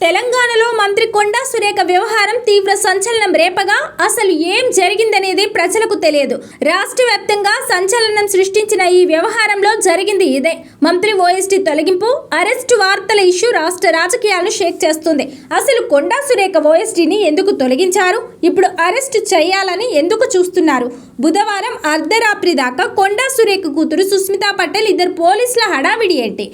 తెలంగాణలో మంత్రి కొండా సురేఖ వ్యవహారం తీవ్ర సంచలనం రేపగా అసలు ఏం జరిగిందనేది ప్రజలకు తెలియదు. రాష్ట్ర వ్యాప్తంగా సంచలనం సృష్టించిన ఈ వ్యవహారంలో జరిగింది ఇదే. మంత్రి ఓఎస్టీ తొలగింపు అరెస్టు వార్తల ఇష్యూ రాష్ట్ర రాజకీయాలను షేక్ చేస్తుంది. అసలు కొండా సురేఖ ఓఎస్టీని ఎందుకు తొలగించారు? ఇప్పుడు అరెస్టు చేయాలని ఎందుకు చూస్తున్నారు? బుధవారం అర్ధరాత్రి దాకా కొండా సురేఖ కూతురు సుస్మితా పటేల్ ఇద్దరు పోలీసుల హడావిడి ఏంటి?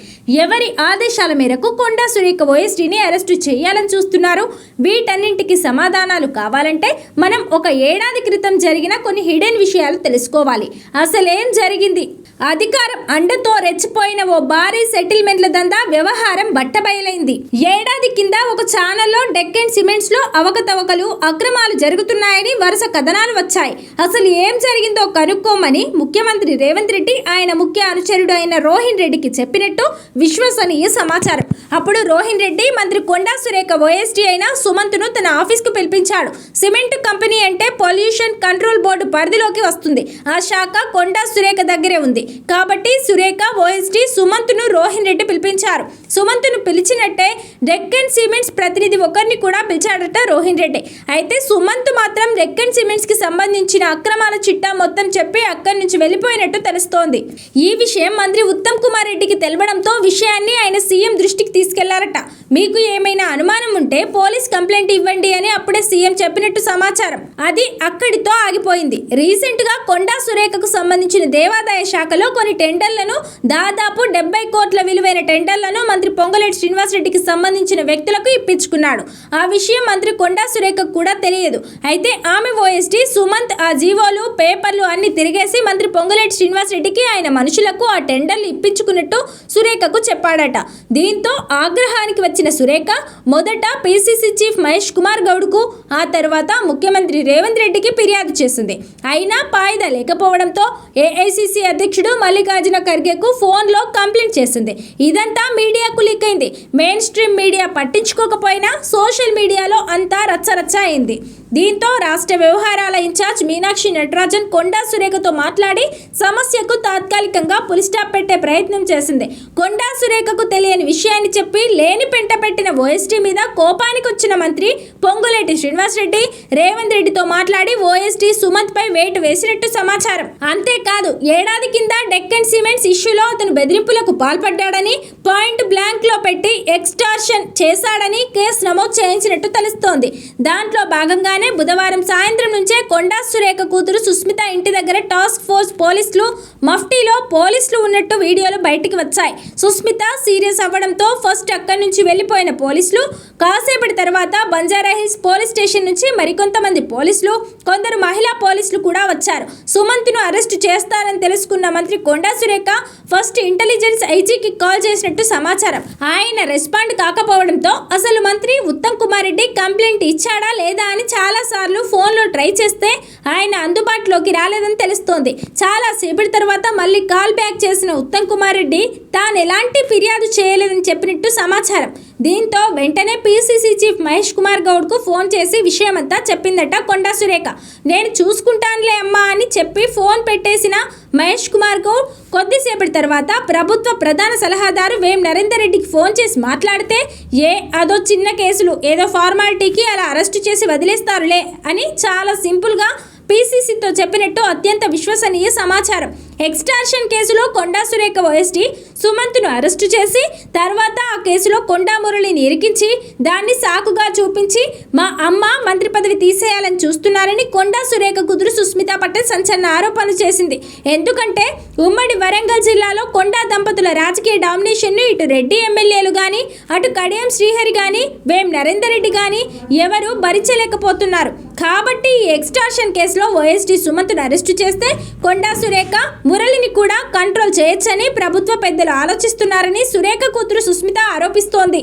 ఎవరి ఆదేశాల మేరకు కొండా సురేఖ ఓఎస్టీని అరెస్టు చేయాలని చూస్తున్నారు. వీటన్నింటికి సమాధానాలు కావాలంటే మనం ఒక ఏడాది క్రితం జరిగిన కొన్ని హిడెన్ విషయాలు తెలుసుకోవాలి. అసలేం జరిగింది? అధికారం అండతో రెచ్చిపోయిన ఓ భారీ సెటిల్మెంట్ల దందా వ్యవహారం బట్టబయలైంది. ఏడాది కింద ఒక ఛానల్లో డెక్కన్ సిమెంట్స్లో అవకతవకలు అక్రమాలు జరుగుతున్నాయని వరుస కథనాలు వచ్చాయి. అసలు ఏం జరిగిందో కనుక్కోమని ముఖ్యమంత్రి రేవంత్ రెడ్డి ఆయన ముఖ్య అనుచరుడు అయిన రోహిన్ రెడ్డికి చెప్పినట్టు విశ్వసనీయ సమాచారం. అప్పుడు రోహిన్ రెడ్డి మంత్రి కొండా సురేఖ ఓఎస్టీ అయిన సుమంత్ను తన ఆఫీస్కు పిలిపించాడు. సిమెంట్ కంపెనీ అంటే పొల్యూషన్ కంట్రోల్ బోర్డు పరిధిలోకి వస్తుంది. ఆ శాఖ కొండా సురేఖ దగ్గరే ఉంది. కాబట్టి సురేఖ ఓఎస్టీ సుమంత్ను రోహిన్ రెడ్డి పిలిపించారు. సుమంత్ను పిలిచినట్టే డెక్కన్ సిమెంట్స్ ప్రతినిధి ఒకరిని కూడా పిలిచాడట రోహిన్ రెడ్డి. అయితే సుమంత్ మాత్రం డెక్కన్ సిమెంట్స్కి సంబంధించిన అక్రమాల చిట్టా మొత్తం చెప్పి అక్కడి నుంచి వెళ్ళిపోయినట్టు తెలుస్తోంది. ఈ విషయం మంత్రి ఉత్తమ్ కుమార్ రెడ్డికి తెలవడంతో విషయాన్ని ఆయన సీఎం దృష్టికి తీసుకెళ్ళారట. మీకు ఏమైనా అనుమానం ఉంటే పోలీస్ కంప్లైంట్ ఇవ్వండి అని అప్పుడే సీఎం చెప్పినట్టు సమాచారం. అది అక్కడితో ఆగిపోయింది. రీసెంట్గా కొండా సురేఖకు సంబంధించిన దేవాదాయ శాఖ శాఖలో కొన్ని టెండర్లను దాదాపు డెబ్బై కోట్ల విలువైన టెండర్లను మంత్రి పొంగులేటి శ్రీనివాసరెడ్డికి సంబంధించిన వ్యక్తులకు ఇప్పించుకున్నాడు. ఆ విషయం మంత్రి కొండా సురేఖకు కూడా తెలియదు. అయితే ఆమె ఓఎస్టీ సుమంత్ ఆ జీవోలు పేపర్లు అన్ని తిరిగేసి మంత్రి పొంగులేటి శ్రీనివాసరెడ్డికి ఆయన మనుషులకు ఆ టెండర్లు ఇప్పించుకున్నట్టు సురేఖకు చెప్పాడట. దీంతో ఆగ్రహానికి వచ్చిన సురేఖ మొదట పిసిసి చీఫ్ మహేష్ కుమార్ గౌడ్కు ఆ తర్వాత ముఖ్యమంత్రి రేవంత్ రెడ్డికి ఫిర్యాదు చేసింది. అయినా పాయిదా లేకపోవడంతో ఏఐసిసి అధ్యక్షుడు మల్లికార్జున ఖర్గేకు ఫోన్లో కంప్లైంట్ చేసింది. ఇదంతా మీడియాకు లీక్ అయింది. మెయిన్ స్ట్రీమ్ మీడియా పట్టించుకోకపోయినా సోషల్ మీడియాలో అంతా రచ్చరచ్చ అయింది. దీంతో రాష్ట్ర వ్యవహారాల ఇన్ఛార్జ్ మీనాక్షి నటరాజన్ కొండా సురేఖతో మాట్లాడి సమస్యకు తాత్కాలికంగా పులిస్టాప్ పెట్టే ప్రయత్నం చేసింది. కొండా సురేఖకు తెలియని విషయాన్ని చెప్పి లేని పెంట పెట్టిన ఓఎస్టీ మీద కోపానికి వచ్చిన మంత్రి పొంగులేటి శ్రీనివాసరెడ్డి రేవంత్ రెడ్డితో మాట్లాడి ఓఎస్టీ సుమంత్ పై వేటు వేసినట్టు సమాచారం. అంతేకాదు ఏడాది కింద డెక్కన్ సిమెంట్స్ ఇష్యూలో అతను బెదిరింపులకు పాల్పడ్డాడని పాయింట్ బ్లాంక్లో పెట్టి ఎక్స్టార్షన్ చేశాడని కేసు నమోదు చేయించినట్టు తెలుస్తోంది. దాంట్లో భాగంగానే బుధవారం సాయంత్రం నుంచే కొండా సురేఖ కూతురు సుస్మిత ఇంటి దగ్గర టాస్క్ ఫోర్స్ పోలీసులు మఫ్టీలో పోలీసులు ఉన్నట్టు వీడియోలు బయటికి వచ్చాయి. సుస్మిత సీరియస్ అవ్వడంతో ఫస్ట్ అక్కడి నుంచి వెళ్ళిపోయిన పోలీసులు కాసేపటి తర్వాత బంజారాహిల్స్ పోలీస్ స్టేషన్ నుంచి మరికొంతమంది పోలీసులు కొందరు మహిళా పోలీసులు కూడా వచ్చారు. సుమంత్ను అరెస్టు చేస్తారని తెలుసుకున్న మంత్రి కొండా సురేఖ ఫస్ట్ ఇంటెలిజెన్స్ ఐజీకి కాల్ చేసినట్టు సమాచారం. ఆయన రెస్పాండ్ కాకపోవడంతో అసలు మంత్రి ఉత్తమ్ కుమార్ రెడ్డి కంప్లైంట్ ఇచ్చాడా లేదా అని చాలా సార్లు ఫోన్లో ట్రై చేస్తే ఆయన అందుబాటులోకి రాలేదని తెలుస్తోంది. చాలా సేపటి తర్వాత మళ్ళీ కాల్ బ్యాక్ చేసిన ఉత్తమ్ కుమార్ రెడ్డి తాను ఎలాంటి ఫిర్యాదు చేయలేదని చెప్పినట్టు సమాచారం. దీంతో వెంటనే పిసిసి చీఫ్ మహేష్ కుమార్ గౌడ్కు ఫోన్ చేసి విషయమంతా చెప్పిందట కొండా సురేఖ. నేను చూసుకుంటానులే అమ్మా అని చెప్పి ఫోన్ పెట్టేసిన మహేష్ కుమార్ గౌడ్ కొద్దిసేపటి తర్వాత ప్రభుత్వ ప్రధాన సలహాదారు వేం నరేందర్ రెడ్డికి ఫోన్ చేసి మాట్లాడితే ఏ అదో చిన్న కేసులు ఏదో ఫార్మాలిటీకి అలా అరెస్ట్ చేసి వదిలేస్తారులే అని చాలా సింపుల్గా పీసీసీతో చెప్పినట్టు అత్యంత విశ్వసనీయ సమాచారం. ఎక్స్టార్షన్ కేసులో కొండా సురేఖ ఓఎస్టీ సుమంత్ను అరెస్టు చేసి తర్వాత ఆ కేసులో కొండా మురళిని ఇరికించి దాన్ని సాకుగా చూపించి మా అమ్మ మంత్రి పదవి తీసేయాలని చూస్తున్నారని కొండా సురేఖ కుదురు సుస్మిత పటేల్ సంచలన ఆరోపణలు చేసింది. ఎందుకంటే ఉమ్మడి వరంగల్ జిల్లాలో కొండా దంపతుల రాజకీయ డామినేషన్ను ఇటు రెడ్డి ఎమ్మెల్యేలు కానీ అటు కడియం శ్రీహరి కానీ వేం నరేందర్ రెడ్డి కానీ ఎవరు భరించలేకపోతున్నారు. కాబట్టి ఈ ఎక్స్టార్షన్ కేసులో ఓఎస్టీ సుమంత్ను అరెస్టు చేస్తే కొండా సురేఖ మురళిని కూడా కంట్రోల్ చేయొచ్చని ప్రభుత్వ పెద్దలు ఆలోచిస్తున్నారని సురేఖ కూతురు సుస్మిత ఆరోపిస్తోంది.